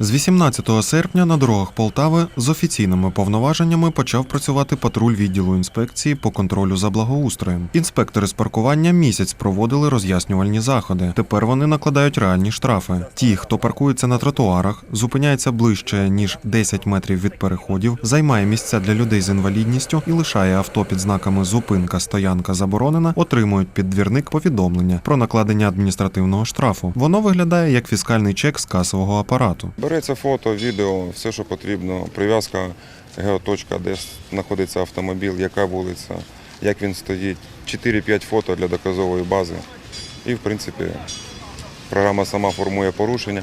З 18 серпня на дорогах Полтави з офіційними повноваженнями почав працювати патруль відділу інспекції по контролю за благоустроєм. Інспектори з паркування місяць проводили роз'яснювальні заходи. Тепер вони накладають реальні штрафи. Ті, хто паркується на тротуарах, зупиняється ближче ніж 10 метрів від переходів, займає місця для людей з інвалідністю і лишає авто під знаками зупинка, стоянка заборонена, отримують під двірник повідомлення про накладення адміністративного штрафу. Воно виглядає як фіскальний чек з касового апарату. Береться фото, відео, все, що потрібно, прив'язка, геоточка, де знаходиться автомобіль, яка вулиця, як він стоїть, 4-5 фото для доказової бази. І, в принципі, програма сама формує порушення,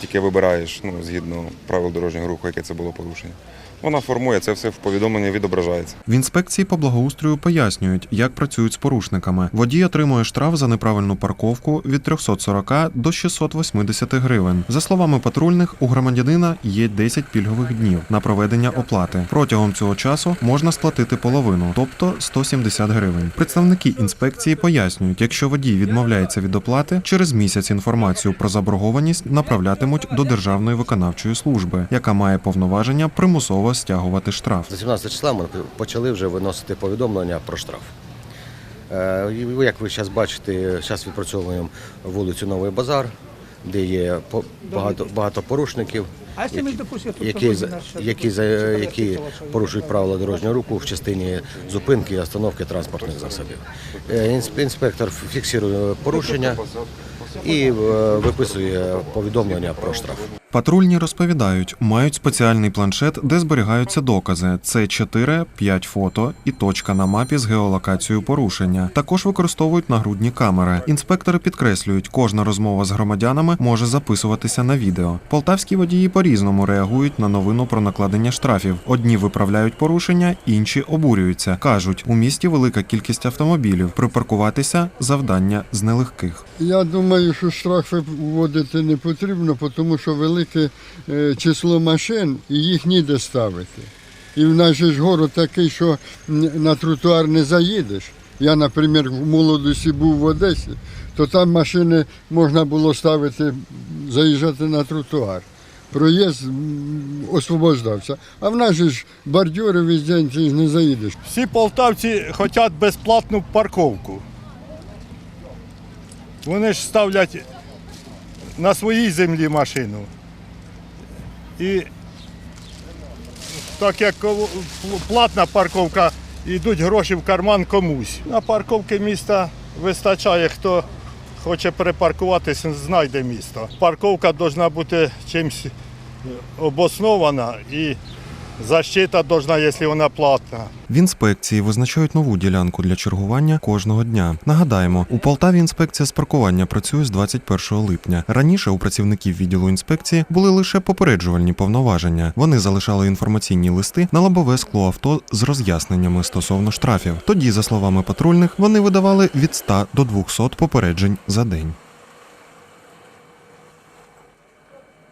тільки вибираєш ну, згідно правил дорожнього руху, яке це було порушення. Вона формує, це все в повідомленні відображається. В інспекції по благоустрою пояснюють, як працюють з порушниками. Водій отримує штраф за неправильну парковку від 340 до 680 гривень. За словами патрульних, у громадянина є 10 пільгових днів на проведення оплати. Протягом цього часу можна сплатити половину, тобто 170 гривень. Представники інспекції пояснюють, якщо водій відмовляється від оплати, через місяць інформацію про заборгованість направлятимуть до Державної виконавчої служби, яка має повноваження примусово стягувати штраф. З 17 числа ми почали вже виносити повідомлення про штраф. Е, Як ви зараз бачите, зараз відпрацьовуємо вулицю Новий Базар, де є багато, багато порушників, які, за- які, які порушують правила дорожнього руху в частині зупинки і остановки транспортних засобів. Е, Інспектор фіксує порушення і е, виписує повідомлення про штраф. Патрульні розповідають, мають спеціальний планшет, де зберігаються докази. Це 4-5 фото і точка на мапі з геолокацією порушення. Також використовують нагрудні камери. Інспектори підкреслюють, кожна розмова з громадянами може записуватися на відео. Полтавські водії по-різному реагують на новину про накладення штрафів. Одні виправляють порушення, інші обурюються. кажуть, у місті велика кількість автомобілів. Припаркуватися завдання з нелегких. Я думаю, що штрафи вводити не потрібно, тому що велике е, число машин і їх ніде ставити. І в нас же ж город такий, що на тротуар не заїдеш. Я, наприклад, в молодості був в Одесі, то там машини можна було ставити, заїжджати на тротуар. Проїзд освобождався. А в нас же ж бордюри везде ти ж не заїдеш. Всі полтавці хочуть безплатну парковку. Вони ж ставлять на своїй землі машину. І так як платна парковка, йдуть гроші в карман комусь. На парковки міста вистачає, хто хоче перепаркуватися, знайде місто. Парковка повинна бути чимось обоснована і защита повинна, якщо вона платна. В інспекції визначають нову ділянку для чергування кожного дня. Нагадаємо, у Полтаві інспекція з паркування працює з 21 липня. Раніше у працівників відділу інспекції були лише попереджувальні повноваження. Вони залишали інформаційні листи на лобове скло авто з роз'ясненнями стосовно штрафів. Тоді, за словами патрульних, вони видавали від 100 до 200 попереджень за день.